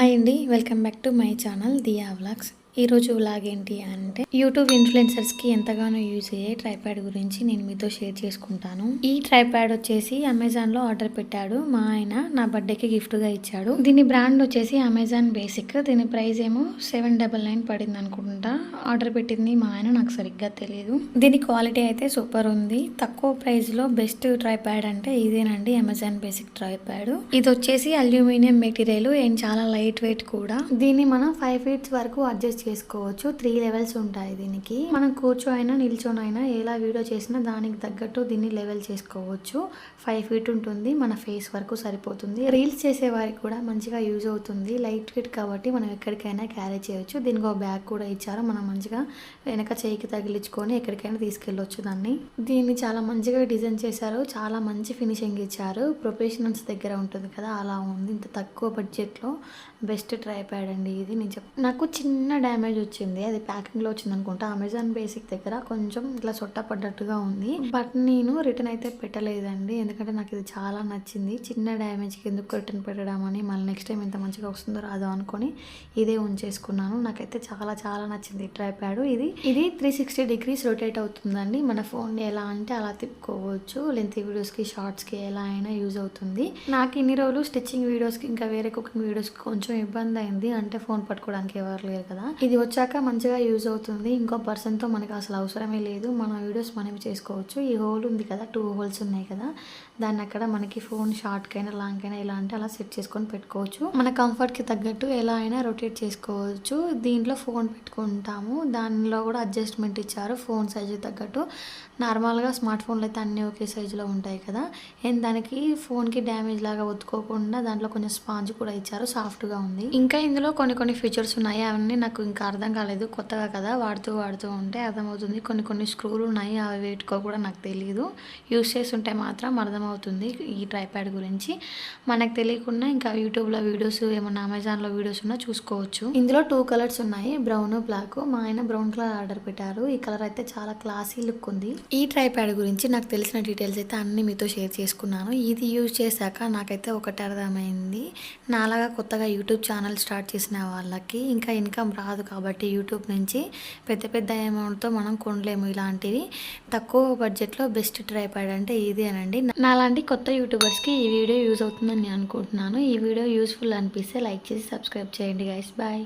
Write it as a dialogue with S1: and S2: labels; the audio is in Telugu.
S1: హాయ్ అండి welcome back to my channel Diya vlogs. ఈరోజు లాగేంటి ఏంటి అంటే యూట్యూబ్ ఇన్ఫ్లుయెన్సర్స్కి ఎంతగానో యూజ్ అయ్యే ట్రైప్యాడ్ గురించి నేను మీతో షేర్ చేసుకుంటాను. ఈ ట్రైప్యాడ్ వచ్చేసి అమెజాన్లో ఆర్డర్ పెట్టాడు. మా ఆయన నా బర్త్డేకి గిఫ్ట్గా ఇచ్చాడు. దీని బ్రాండ్ వచ్చేసి అమెజాన్ బేసిక్ దీని ప్రైస్ ఏమో సెవెన్ డబల్ నైన్ పడింది అనుకుంటా. ఆర్డర్ పెట్టింది మా ఆయన నాకు సరిగ్గా తెలియదు దీని క్వాలిటీ అయితే సూపర్ ఉంది. తక్కువ ప్రైస్లో బెస్ట్ ట్రైప్యాడ్ అంటే ఇదేనండి అమెజాన్ బేసిక్ ట్రైప్యాడ్ ఇది వచ్చేసి అల్యూమినియం మెటీరియల్ అండ్ చాలా లైట్ వెయిట్ కూడా. దీన్ని మనం ఫైవ్ ఫీట్స్ వరకు అడ్జస్ట్ చేసుకోవచ్చు. త్రీ లెవెల్స్ ఉంటాయి దీనికి. మనం కూర్చో నిల్చోనైనా ఎలా వీడియో చేసినా దానికి తగ్గట్టు దీన్ని లెవెల్ చేసుకోవచ్చు. ఫైవ్ ఫీట్ ఉంటుంది. మన ఫేస్ వరకు సరిపోతుంది. రీల్స్ చేసే వారికి కూడా మంచిగా యూజ్ అవుతుంది. లైట్ ఫిట్ కాబట్టి మనం ఎక్కడికైనా క్యారీ చేయొచ్చు. దీనికి ఒక బ్యాగ్ కూడా ఇచ్చారు. మనం మంచిగా వెనక చేయికి తగిలించుకొని ఎక్కడికైనా తీసుకెళ్ళొచ్చు దాన్ని. దీన్ని చాలా మంచిగా డిజైన్ చేశారు. చాలా మంచి ఫినిషింగ్ ఇచ్చారు. ప్రొఫెషనల్స్ దగ్గర ఉంటుంది కదా అలా ఉంది. ఇంత తక్కువ బడ్జెట్లో బెస్ట్ ట్రైప్యాడ్ అండి ఇది. నేను చెప్ నాకు చిన్న డ్యామేజ్ వచ్చింది. అది ప్యాకింగ్లో వచ్చింది అనుకుంటా అమెజాన్ బేసిక్ దగ్గర కొంచెం ఇట్లా సొట్ట పడ్డట్టుగా ఉంది. బట్ నేను రిటర్న్ అయితే పెట్టలేదండి. ఎందుకంటే నాకు ఇది చాలా నచ్చింది. చిన్న డ్యామేజ్కి ఎందుకు రిటర్న్ పెట్టడం అని మళ్ళీ నెక్స్ట్ టైం ఎంత మంచిగా వస్తుందో రాదో అనుకొని ఇదే ఉంచేసుకున్నాను. నాకైతే చాలా చాలా నచ్చింది ట్రై ప్యాడ్ ఇది ఇది త్రీ సిక్స్టీ డిగ్రీస్ రొటేట్ అవుతుందండి. మన ఫోన్ని ఎలా అంటే అలా తిప్పుకోవచ్చు. లెంత్ వీడియోస్కి షార్ట్స్కి ఎలా అయినా యూజ్ అవుతుంది. నాకు ఇన్ని రోజులు స్టిచ్చింగ్ వీడియోస్కి ఇంకా వేరే కుకింగ్ వీడియోస్కి కొంచెం ఇబ్బంది అయింది. అంటే ఫోన్ పట్టుకోవడానికి ఎవరు లేరు కదా. ఇది వచ్చాక మంచిగా యూజ్ అవుతుంది. ఇంకో పర్సన్తో మనకి అసలు అవసరమే లేదు. మన వీడియోస్ మనమే చేసుకోవచ్చు. ఈ హోల్ ఉంది కదా టూ హోల్స్ ఉన్నాయి కదా దాన్ని అక్కడ మనకి ఫోన్ షార్ట్కైనా లాంగ్కైనా ఇలా అంటే అలా సెట్ చేసుకొని పెట్టుకోవచ్చు. మన కంఫర్ట్కి తగ్గట్టు ఎలా అయినా రొటేట్ చేసుకోవచ్చు. దీంట్లో ఫోన్ పెట్టుకుంటాము. దానిలో కూడా అడ్జస్ట్మెంట్ ఇచ్చారు. ఫోన్ సైజు తగ్గట్టు. నార్మల్గా స్మార్ట్ ఫోన్లు అయితే అన్నీ ఒకే సైజులో ఉంటాయి కదా. అండ్ దానికి ఫోన్కి డ్యామేజ్ లాగా ఒత్తుకోకుండా దాంట్లో కొంచెం స్పాంజ్ కూడా ఇచ్చారు. సాఫ్ట్గా ఉంది. ఇంకా ఇందులో కొన్ని కొన్ని ఫీచర్స్ ఉన్నాయి. అవన్నీ నాకు ఇంకా అర్థం కాలేదు కొత్తగా కదా వాడుతూ వాడుతూ ఉంటే అర్థమవుతుంది. కొన్ని కొన్ని స్క్రూలు ఉన్నాయి అవి వేటుకో కూడా నాకు తెలియదు యూస్ చేస్తుంటే మాత్రం అర్థమవుతుంది ఈ ట్రైప్యాడ్ గురించి. మనకు తెలియకుండా ఇంకా యూట్యూబ్లో వీడియోస్ ఏమన్నా అమెజాన్లో వీడియోస్ ఉన్నా చూసుకోవచ్చు. ఇందులో టూ కలర్స్ ఉన్నాయి బ్రౌన్ బ్లాక్ మా ఆయన బ్రౌన్ కలర్ ఆర్డర్ పెట్టారు. ఈ కలర్ అయితే చాలా క్లాసీ లుక్ ఉంది. ఈ ట్రైప్యాడ్ గురించి నాకు తెలిసిన డీటెయిల్స్ అయితే అన్ని మీతో షేర్ చేసుకున్నాను. ఇది యూజ్ చేశాక నాకైతే ఒకటి అర్థమైంది. నాలాగా కొత్తగా యూట్యూబ్ ఛానల్ స్టార్ట్ చేసిన వాళ్ళకి ఇంకా ఇన్కమ్ రాదు కాబట్టి యూట్యూబ్ నుంచి పెద్ద పెద్ద అమౌంట్తో మనం కొనలేము ఇలాంటివి. తక్కువ బడ్జెట్లో బెస్ట్ ట్రైపాడ్ అంటే ఇది అనండి. నాలాంటి కొత్త యూట్యూబర్స్కి ఈ వీడియో యూజ్ అవుతుందని నేను అనుకుంటున్నాను. ఈ వీడియో యూస్ఫుల్ అనిపిస్తే లైక్ చేసి సబ్స్క్రైబ్ చేయండి గైస్ బాయ్